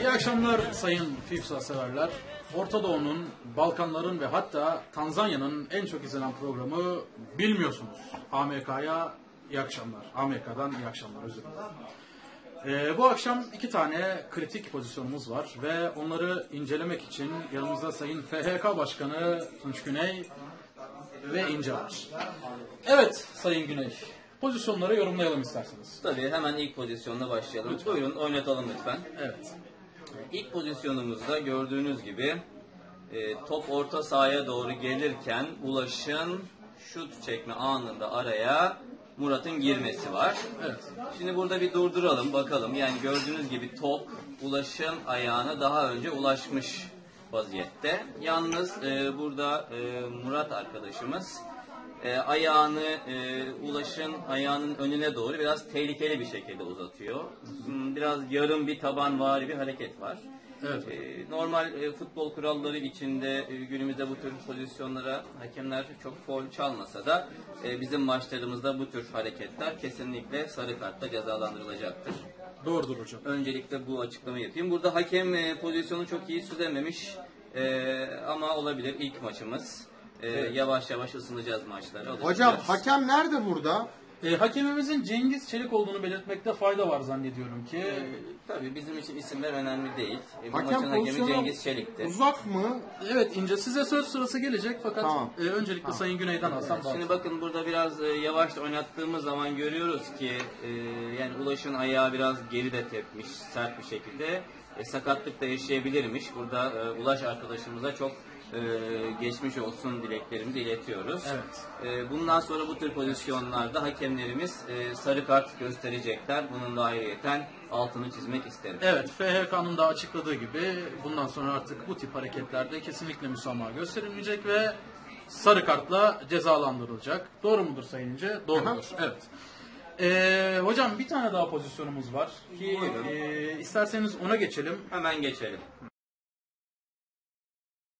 İyi akşamlar sayın FIFA severler. Orta Doğu'nun, Balkanların ve hatta Tanzanya'nın en çok izlenen programı bilmiyorsunuz. AMK'ya iyi akşamlar. AMK'dan iyi akşamlar özür dilerim. Ee, bu akşam iki tane kritik pozisyonumuz var ve onları incelemek için yanımızda Sayın FHK Başkanı Tunç Güney ve İnce var. Evet Sayın Güney, pozisyonları yorumlayalım isterseniz. Tabii hemen ilk pozisyonla başlayalım. Buyurun oynatalım lütfen. Evet. İlk pozisyonumuzda gördüğünüz gibi e, top orta sahaya doğru gelirken Ulaş'ın şut çekme anında araya Murat'ın girmesi var. Evet. Şimdi burada bir durduralım bakalım. Yani gördüğünüz gibi top Ulaş'ın ayağına daha önce ulaşmış vaziyette. Yalnız e, burada e, Murat arkadaşımız e, ayağını e, Ulaş'ın ayağının önüne doğru biraz tehlikeli bir şekilde uzatıyor. Hmm, Biraz yarım bir taban var bir hareket var. Evet. E, normal e, futbol kuralları içinde e, günümüzde bu tür pozisyonlara hakemler çok foul çalmasa da e, bizim maçlarımızda bu tür hareketler kesinlikle sarı kartla cezalandırılacaktır. Doğrudur hocam. Öncelikle bu açıklamayı yapayım. Burada hakem e, pozisyonu çok iyi süzememiş e, ama olabilir ilk maçımız. E, Yavaş yavaş ısınacağız maçlara. Hocam hakem nerede burada? E, hakemimizin Cengiz Çelik olduğunu belirtmekte fayda var zannediyorum ki. E, tabii bizim için isimler önemli değil. E, bu Hakem maçın hakemi pozisyonu Cengiz Çelik'ti. uzak mı? Evet İnce size söz sırası gelecek fakat Tamam. e, öncelikle Sayın Güney'den alsam daha Şimdi bakın burada biraz e, yavaş oynattığımız zaman görüyoruz ki e, yani Ulaş'ın ayağı biraz geri de tepmiş sert bir şekilde. E, sakatlık da yaşayabilirmiş. Burada e, Ulaş arkadaşımıza çok e, geçmiş olsun dileklerimizi iletiyoruz. Evet. E, bundan sonra bu tür pozisyonlarda hakemlerimiz e, sarı kart gösterecekler. Bunun da ayrıyeten altını çizmek isterim. Evet FHK'nın da açıkladığı gibi bundan sonra artık bu tip hareketlerde kesinlikle müsamaha gösterilmeyecek ve sarı kartla cezalandırılacak. Doğru mudur Sayın İnce? Doğrudur. Evet. E, hocam bir tane daha pozisyonumuz var ki Buyurun. e, isterseniz ona geçelim. Hemen geçelim.